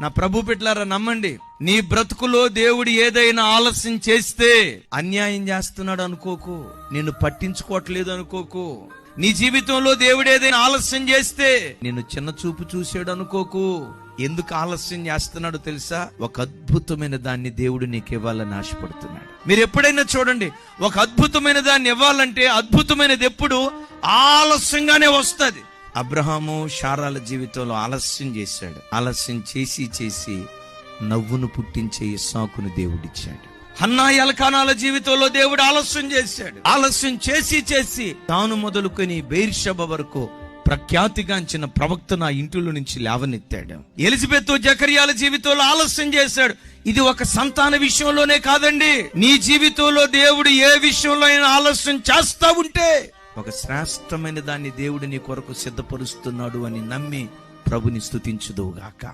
నా ప్రభు పెట్టారా నమ్మండి. నీ బ్రతుకులో దేవుడు ఏదైనా ఆలస్యం చేస్తే అన్యాయం చేస్తున్నాడు అనుకోకు. నిన్ను పట్టించుకోవట్లేదు అనుకోకు. నీ జీవితంలో దేవుడు ఏదైనా ఆలస్యం చేస్తే నిన్ను చిన్న చూపు చూసాడు అనుకోకు. ఎందుకు ఆలస్యం చేస్తున్నాడో తెలుసా? ఒక అద్భుతమైన దాన్ని దేవుడు నీకు ఇవ్వాలని ఆశపడుతున్నాడు. మీరు ఎప్పుడైనా చూడండి ఒక అద్భుతమైన దాన్ని ఇవ్వాలంటే అద్భుతమైనది ఎప్పుడు? ఆలస్యంగానే వస్తుంది. అబ్రహాము షారాల జీవితంలో ఆలస్యం చేశాడు. ఆలస్యం చేసి చేసి నవ్వును పుట్టించే ఇస్సాకును దేవుడిచ్చాడు. హన్నా ఎలకానాల జీవితంలో దేవుడు ఆలస్యం చేశాడు. ఆలస్యం చేసి చేసి తాను మొదలుకొని బెయిర్షబ వరకు ప్రఖ్యాతిగాంచిన ప్రవక్త నా ఇంటిలో నుంచి లేవనెత్తాడు. ఎలిజబెత్ జకరియాల జీవితంలో ఆలస్యం చేశాడు. ఇది ఒక సంతాన విషయంలోనే కాదండి. నీ జీవితంలో దేవుడు ఏ విషయంలో అయినా ఆలస్యం చేస్తా ఉంటే ఒక శ్రేష్టమైన దాన్ని దేవుడు నీ కొరకు సిద్ధపరుస్తున్నాడు అని నమ్మి ప్రభుని స్థుతించుదువుగాక